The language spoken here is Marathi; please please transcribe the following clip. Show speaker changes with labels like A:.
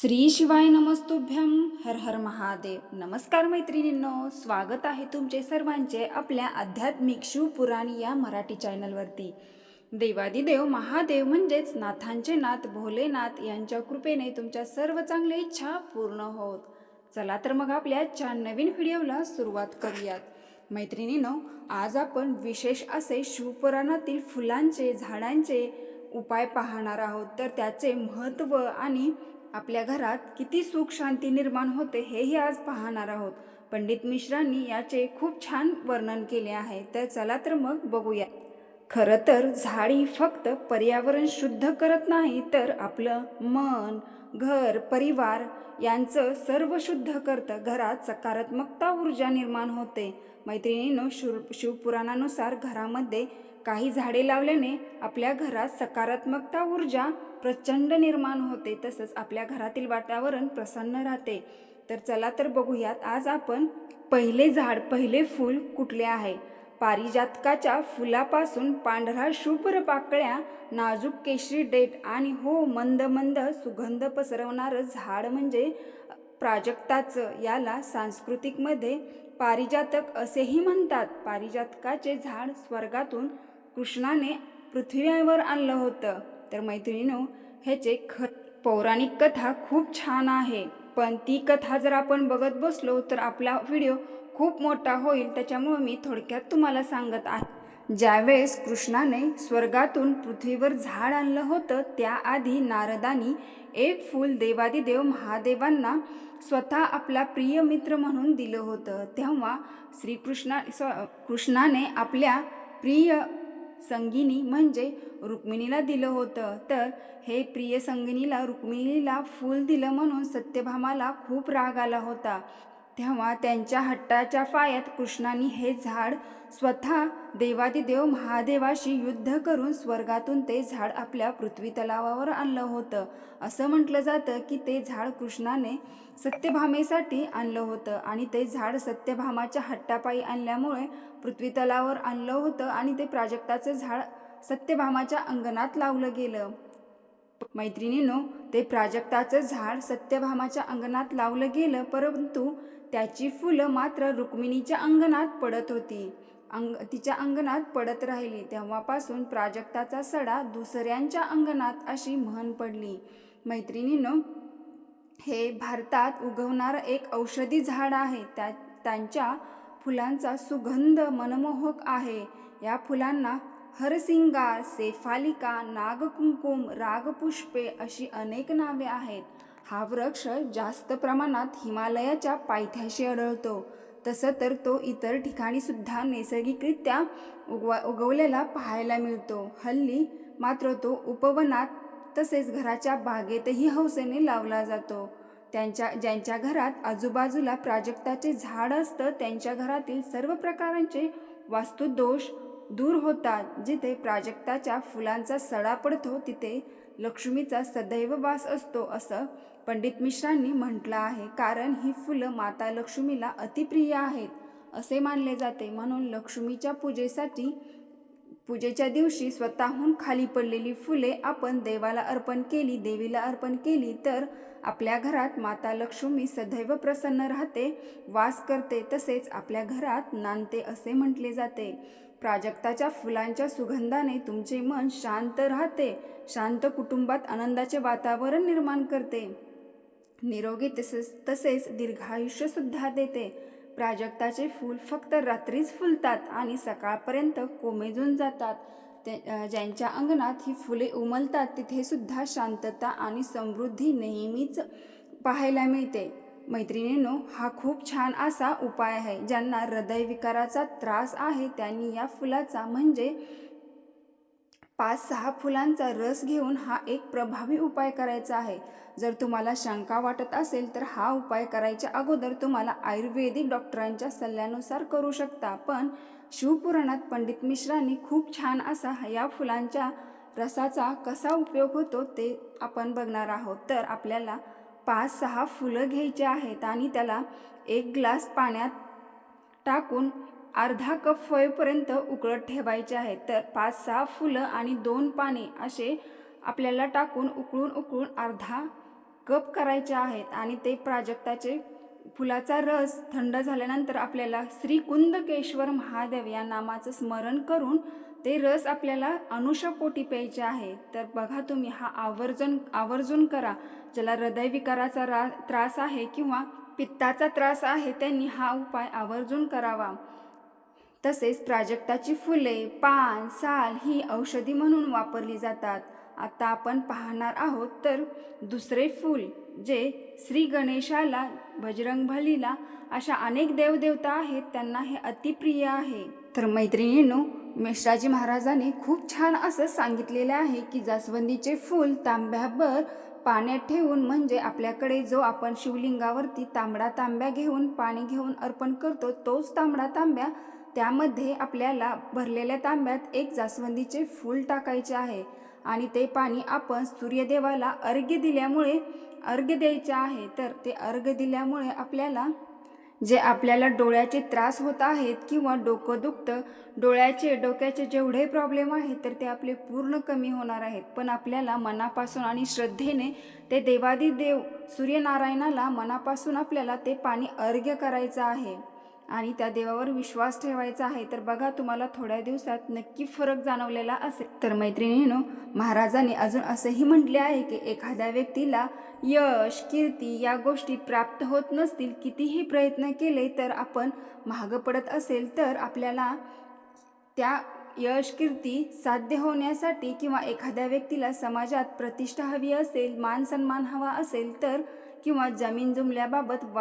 A: श्री शिवाय नमस्तुभ्यम हर हर महादेव. नमस्कार मैत्रिणींनो स्वागत आहे तुमचे सर्वांचे आपल्या आध्यात्मिक शिवपुराण या मराठी चॅनलवरती. देवादिदेव महादेव म्हणजेच नाथांचे नाथ भोलेनाथ यांच्या कृपेने तुमच्या सर्व चांगल्या इच्छा पूर्ण होत. चला तर मग आपल्या छान नवीन व्हिडिओला सुरुवात करूयात. मैत्रिणीनो आज आपण विशेष असे शिवपुराणातील फुलांचे झाडांचे उपाय पाहणार आहोत. तर त्याचे महत्त्व आणि आपल्या घरात किती सुख शांती निर्माण होते हेही आज पाहणार आहोत. पंडित मिश्रांनी याचे खूप छान वर्णन केले आहे. तर चला तर मग बघूया. खरं तर झाड ही फक्त पर्यावरण शुद्ध करत नाही तर आपलं मन घर परिवार यांचं सर्व शुद्ध करतं. घरात सकारात्मकता ऊर्जा निर्माण होते. मैत्रिणींनो शिव शिवपुराणानुसार घरामध्ये काही झाडे लावल्याने आपल्या घरात सकारात्मकता ऊर्जा प्रचंड निर्माण होते तसंच आपल्या घरातील वातावरण प्रसन्न राहते. तर चला तर बघूयात आज आपण पहिले झाड पहिले फूल कुठले आहे? पारिजातकाच्या फुलापासून पांढरा शुभ्र पाकळ्या नाजूक केशरी डेट आणि हो मंद मंद सुगंध पसरवणारं झाड म्हणजे प्राजक्ताचं. याला सांस्कृतिकमध्ये पारिजातक असेही म्हणतात. पारिजातकाचे झाड स्वर्गातून कृष्णाने पृथ्वीवर आणलं होतं. तर मैत्रिणीनो ह्याचे ख पौराणिक कथा खूप छान आहे. पण ती कथा जर आपण बघत बसलो तर आपला व्हिडिओ खूप मोठा होईल. त्याच्यामुळे मी थोडक्यात तुम्हाला सांगत आहे. ज्यावेळेस कृष्णाने स्वर्गातून पृथ्वीवर झाड आणलं होतं त्याआधी नारदानी एक फूल देवादिदेव महादेवांना स्वतः आपला प्रिय मित्र म्हणून दिलं होतं. तेव्हा श्रीकृष्णा स्व कृष्णाने आपल्या प्रिय संगिनी म्हणजे रुक्मिणीला दिलं होतं. तर हे प्रिय संगिनीला रुक्मिणीला फूल दिलं म्हणून सत्यभामाला खूप राग आला होता. तेव्हा त्यांच्या हट्टाच्या फायात कृष्णाने हे झाड स्वतः देवादिदेव महादेवाशी युद्ध करून स्वर्गातून ते झाड आपल्या पृथ्वी तलावावर आणलं होतं. असं म्हटलं जातं की ते झाड कृष्णाने सत्यभामेसाठी आणलं होतं आणि ते झाड सत्यभामाच्या हट्टापायी आणल्यामुळे पृथ्वी तलावर आणलं होतं आणि ते प्राजक्ताचं झाड सत्यभामाच्या अंगणात लावलं गेलं. मैत्रिणीनो ते प्राजक्ताचं झाड सत्यभामाच्या अंगणात लावलं गेलं परंतु त्याची फुलं मात्र रुक्मिणीच्या अंगणात पडत होती. अंग तिच्या अंगणात पडत राहिली. तेव्हापासून प्राजक्ताचा सडा दुसऱ्यांच्या अंगणात अशी म्हण पडली. मैत्रिणीनो हे भारतात उगवणारं एक औषधी झाड आहे. त्या त्यांच्या फुलांचा सुगंध मनमोहक आहे. या फुलांना हरसिंगार सेफालिका नागकुंकुम रागपुष्पे अशी अनेक नावे आहेत. हा वृक्ष जास्त प्रमाणात हिमालयाच्या पायथ्याशी आढळतो. तसं तर तो इतर ठिकाणीसुद्धा नैसर्गिकरित्या उगवा उगवलेला पाहायला मिळतो. हल्ली मात्र तो उपवनात तसेच घराच्या बागेतही हौसेने लावला जातो. त्यांच्या ज्यांच्या घरात आजूबाजूला प्राजक्ताचे झाड असतं त्यांच्या घरातील सर्व प्रकारांचे वास्तुदोष दूर होतात जिथे प्राजक्ताच्या फुलांचा सडा पडतो तिथे लक्ष्मीचा सदैव वास असतो असं पंडित मिश्रांनी म्हटलं आहे. कारण ही फुलं माता लक्ष्मीला अतिप्रिय आहेत असे मानले जाते. म्हणून लक्ष्मीच्या पूजेसाठी पूजेच्या दिवशी स्वतःहून खाली पडलेली फुले आपण देवाला अर्पण केली देवीला अर्पण केली तर आपल्या घरात माता लक्ष्मी सदैव प्रसन्न राहते वास करते तसेच आपल्या घरात नांदते असे म्हटले जाते. प्राजक्ताच्या फुलांच्या सुगंधाने तुमचे मन शांत राहते शांत कुटुंबात आनंदाचे वातावरण निर्माण करते. निरोगी तसेच तसेच दीर्घायुष्यसुद्धा देते. प्राजक्ताचे फूल फक्त रात्रीच फुलतात आणि सकाळपर्यंत कोमेजून जातात. ते ज्यांच्या अंगणात ही फुले उमलतात तिथेसुद्धा शांतता आणि समृद्धी नेहमीच पाहायला मिळते. मैत्रिणींनो हा खूप छान असा उपाय आहे ज्यांना हृदयविकाराचा त्रास आहे. त्यांनी या फुलाचा म्हणजे पाच सहा फुलांचा रस घेऊन हा एक प्रभावी उपाय करायचा आहे. जर तुम्हाला शंका वाटत असेल तर हा उपाय करायच्या अगोदर तुम्हाला आयुर्वेदिक डॉक्टरांच्या सल्ल्यानुसार करू शकता. पण शिवपुराणात पंडित मिश्रांनी खूप छान असा या फुलांच्या रसाचा कसा उपयोग होतो ते आपण बघणार आहोत. तर आपल्याला पाच सहा फुलं घ्यायची आहेत आणि त्याला एक ग्लास पाण्यात टाकून अर्धा कप फळपर्यंत उकळत ठेवायचे आहेत. तर पाच सहा फुलं आणि दोन पाने असे आपल्याला टाकून उकळून उकळून अर्धा कप करायचे आहेत आणि ते प्राजक्ताचे फुलाचा रस थंड झाल्यानंतर आपल्याला श्री कुंदकेश्वर महादेव या नामाचं स्मरण करून ते रस आपल्याला अनुषापोटी प्यायचे आहे. तर बघा तुम्ही हा आवर्जून आवर्जून करा. ज्याला हृदयविकाराचा रा त्रास आहे किंवा पित्ताचा त्रास आहे त्यांनी हा उपाय आवर्जून करावा. तसेच प्राजक्ताची फुले पान साल ही औषधी म्हणून वापरली जातात. आता आपण पाहणार आहोत तर दुसरे फूल जे श्री गणेशाला बजरंगबलीला अशा अनेक देवदेवता आहेत त्यांना हे अतिप्रिय आहे. तर मैत्रिणींनो मेषराजी महाराजांनी खूप छान असं सांगितलेलं आहे की जास्वंदीचे फूल तांब्याभर पाण्यात ठेवून म्हणजे आपल्याकडे जो आपण शिवलिंगावरती तांबडा तांब्या घेऊन पाणी घेऊन अर्पण करतो तोच तांबडा तांब्या त्यामध्ये आपल्याला भरलेल्या तांब्यात एक जास्वंदीचे फूल टाकायचे आहे. आणि ते पाणी आपण सूर्यदेवाला अर्घ्य दिल्यामुळे अर्घ्य द्यायचे आहे. तर ते अर्घ्य दिल्यामुळे आपल्याला जे आपल्याला डोळ्याचे त्रास होत आहेत किंवा डोकं दुखतं डोळ्याचे डोक्याचे जेवढे प्रॉब्लेम आहेत तर ते आपले पूर्ण कमी होणार आहेत. पण आपल्याला मनापासून आणि श्रद्धेने ते देवादी देव सूर्यनारायणाला मनापासून आपल्याला ते पाणी अर्घ्य करायचं आहे. आणि त्या देवावर विश्वास ठेवायचा आहे तर बघा तुम्हाला थोड्या दिवसात नक्की फरक जाणवलेला असेल. तर मैत्रिणीनो महाराजांनी अजून असंही म्हटले आहे की एखाद्या व्यक्तीला यश कीर्ती या गोष्टी प्राप्त होत नसतील कितीही प्रयत्न केले तर आपण महाग पडत असेल तर आपल्याला त्या यश कीर्ती साध्य होण्यासाठी किंवा एखाद्या व्यक्तीला समाजात प्रतिष्ठा हवी असेल मान सन्मान हवा असेल तर किंवा जमीन जुमल्याबाबत वा